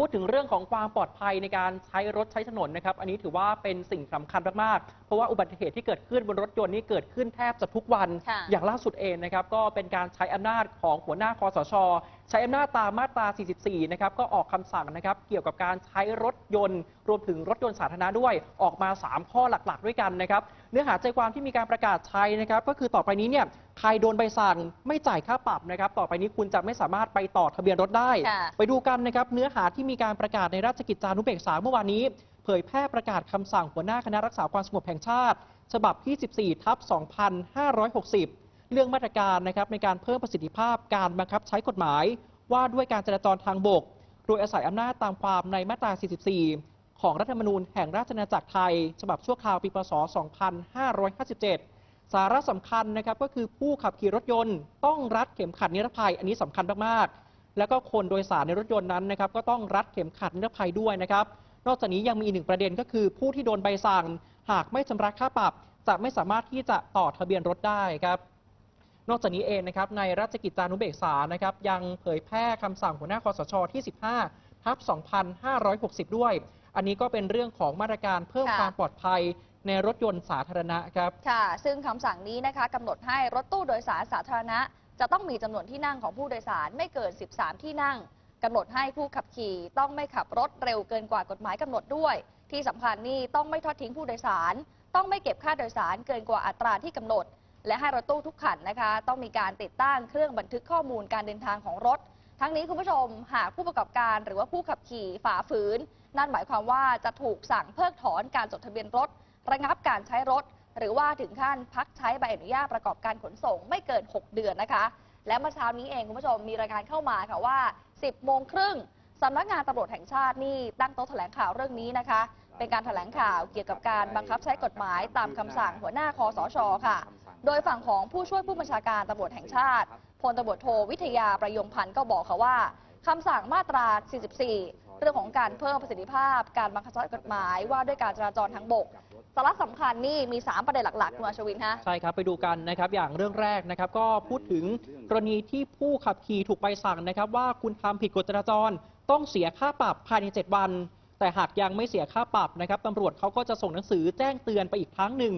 พูดถึงเรื่องของความปลอดภัยในการใช้รถใช้ถนนนะครับ อันนี้ถือว่าเป็นสิ่งสำคัญมากๆ เพราะว่าอุบัติเหตุที่เกิดขึ้นบนรถยนต์นี่เกิดขึ้นแทบจะทุกวันค่ะอย่างล่าสุดเองนะครับ ก็เป็นการใช้อำนาจของหัวหน้าคอสช ใช้อำนาจตามมาตรา 44 นะครับ ก็ออกคำสั่งนะครับ เกี่ยวกับการใช้รถยนต์ รวมถึงรถยนต์สาธารณะด้วย ออกมา 3 ข้อหลักๆ ด้วยกันนะครับ เนื้อหาใจความที่มีการประกาศใช้นะครับ ก็คือต่อไปนี้เนี่ย ใครโดนใบสั่งไม่จ่ายค่าปรับนะครับ ต่อไปนี้คุณจะไม่สามารถไปต่อทะเบียนรถได้ค่ะไปดูกันนะครับ เนื้อหาที่มีการประกาศในราชกิจจานุเบกษาเมื่อวานนี้ เผยแพร่ประกาศคำสั่งหัวหน้าคณะรักษาความสงบแห่งชาติ ฉบับที่ 14ทับ2560 เรื่องมาตรการนะครับในการเพิ่มประสิทธิภาพการบังคับใช้กฎหมาย ว่าด้วยการจราจรทางบก โดยอาศัยอำนาจตามความในมาตรา 44 ของรัฐธรรมนูญแห่งราชอาณาจักรไทย ฉบับชั่วคราวปีพศ 2557 สาระสำคัญนะครับก็คือผู้ขับขี่รถยนต์ ต้องรัดเข็มขัดนิรภัย อันนี้สำคัญมากๆ แล้วก็คนโดยสารในรถยนต์นั้นนะครับก็ต้องรัดเข็มขัดนิรภัยด้วยนะครับนอกจากนี้ยังมีอีกหนึ่งประเด็นก็คือ ผู้ที่โดนใบสั่ง หากไม่ชำระค่าปรับ จะไม่สามารถที่จะต่อทะเบียนรถได้ครับ นอกจากนี้เองนะครับในราชกิจจานุเบกษานะครับยังเผยแพร่คำสั่งหัวหน้าคอสชที่ 15ทับ2560 ด้วย อันนี้ก็เป็นเรื่องของมาตรการเพิ่มค่ะ ความปลอดภัยในรถยนต์สาธารณะครับ ค่ะ ซึ่งคำสั่งนี้นะคะกำหนดให้รถตู้โดยสารสาธารณะ จะต้องมีจำนวนที่นั่งของผู้โดยสารไม่เกิน 13 ที่นั่งกำหนดให้ผู้ขับขี่ต้องไม่ขับรถเร็วเกินกว่ากฎหมายกำหนดด้วย ที่สำคัญนี่ต้องไม่ทอดทิ้งผู้โดยสาร ต้องไม่เก็บค่าโดยสารเกินกว่าอัตราที่กำหนด และให้รถตู้ทุกคันนะคะ ต้องมีการติดตั้งเครื่องบันทึกข้อมูลการเดินทางของรถ ทั้งนี้คุณผู้ชมหากผู้ประกอบการหรือว่าผู้ขับขี่ฝ่าฝืน นั่นหมายความว่าจะถูกสั่งเพิกถอนการจดทะเบียนรถ ระงับการใช้รถ หรือว่าถึงขั้นพักใช้ใบอนุญาตประกอบการขนส่งไม่เกิน 6 เดือนนะคะ และเมื่อเช้านี้เองคุณผู้ชมมีรายงานเข้ามาค่ะว่า 10โมงครึ่งสำนักงานตำรวจแห่งชาตินี่ตั้งโต๊ะแถลงข่าวเรื่องนี้นะคะ เป็นการแถลงข่าวเกี่ยวกับการบังคับใช้กฎหมายตามคำสั่งหัวหน้าคอสชค่ะ โดยฝั่งของผู้ช่วยผู้บัญชาการตำรวจแห่งชาติพลตำรวจโทวิทยาประยงพันธ์ก็บอกค่ะว่าคำสั่งมาตรา 44 เรื่องของการเพิ่มประสิทธิภาพ การบังคับใช้กฎหมายว่าด้วยการจราจรทางบกสาระสำคัญนี่มี 3 ประเด็นหลักๆคุณอาชวินฮะใช่ครับ ไปดูกันนะครับอย่างเรื่องแรกนะครับ ก็พูดถึงกรณีที่ผู้ขับขี่ถูกใบสั่งนะครับ ว่าคุณทำผิดกฎจราจรต้องเสียค่าปรับภายใน 7 วัน แต่หากยังไม่เสียค่าปรับนะครับตำรวจเขาก็จะส่งหนังสือแจ้งเตือนไปอีกครั้งหนึ่ง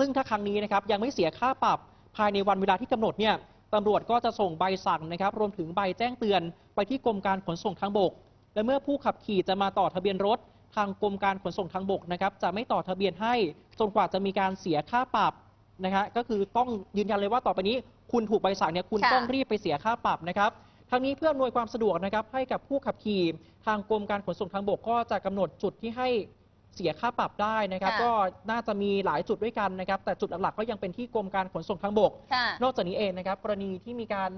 ซึ่งถ้าครั้งนี้นะครับยังไม่เสียค่าปรับภายในวันเวลาที่กำหนดเนี่ยตำรวจก็จะส่งใบสั่งนะครับ รวมถึงใบแจ้งเตือนไปที่กรมการขนส่งทางบก และเมื่อผู้ขับขี่จะมาต่อทะเบียนรถ ทางกรมการขนส่งทางบกนะครับ จะไม่ต่อทะเบียนให้จนกว่าจะมีการเสียค่าปรับนะฮะก็คือต้องยืนยันเลยว่าต่อไปนี้ คุณถูกใบสั่งเนี่ยคุณค่ะต้องรีบไปเสียค่าปรับนะครับทั้งนี้เพื่ออำนวยความสะดวกนะครับให้กับผู้ขับขี่ทางกรมการขนส่งทางบกก็จะกำหนดจุดที่ให้ เสียค่าปรับได้นะครับ ค่ะก็น่าจะมีหลายจุดด้วยกันนะครับ แต่จุดหลักๆก็ยังเป็นที่กรมการขนส่งทางบก ค่ะนอกจากนี้เองนะครับ กรณีที่มีการ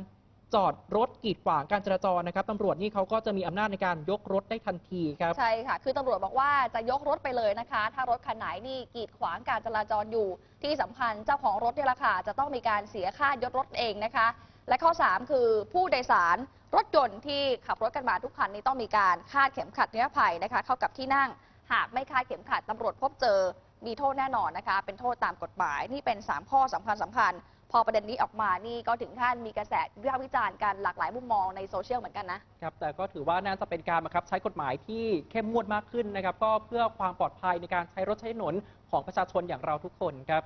จอดรถกีดขวางการจราจรนะครับตำรวจนี่เขาก็จะมีอำนาจในการยกรถได้ทันทีครับ ใช่ค่ะ คือตำรวจบอกว่าจะยกรถไปเลยนะคะ ถ้ารถคันไหนนี่กีดขวางการจราจรอยู่ ที่สำคัญเจ้าของรถเนี่ยแหละค่ะจะต้องมีการเสียค่ายกรถเองนะคะ และข้อ 3 คือผู้โดยสารรถยนต์ที่ขับรถกันมาทุกคันนี้ต้องมีการคาดเข็มขัดนิรภัยนะคะ เข้ากับที่นั่ง หากไม่คาดเข็มขัดตำรวจพบเจอมีโทษแน่นอนนะคะ เป็นโทษตามกฎหมาย นี่เป็น 3 ข้อสำคัญสำคัญ พอประเด็นนี้ออกมานี่ก็ถึงขั้นมีกระแสวิพากษ์วิจารณ์กันหลากหลายมุมมองในโซเชียลเหมือนกันนะ ครับแต่ก็ถือว่าน่าจะเป็นการบังคับใช้กฎหมายที่เข้มงวดมากขึ้นนะครับ ก็เพื่อความปลอดภัยในการใช้รถใช้ถนนของประชาชนอย่างเราทุกคนครับ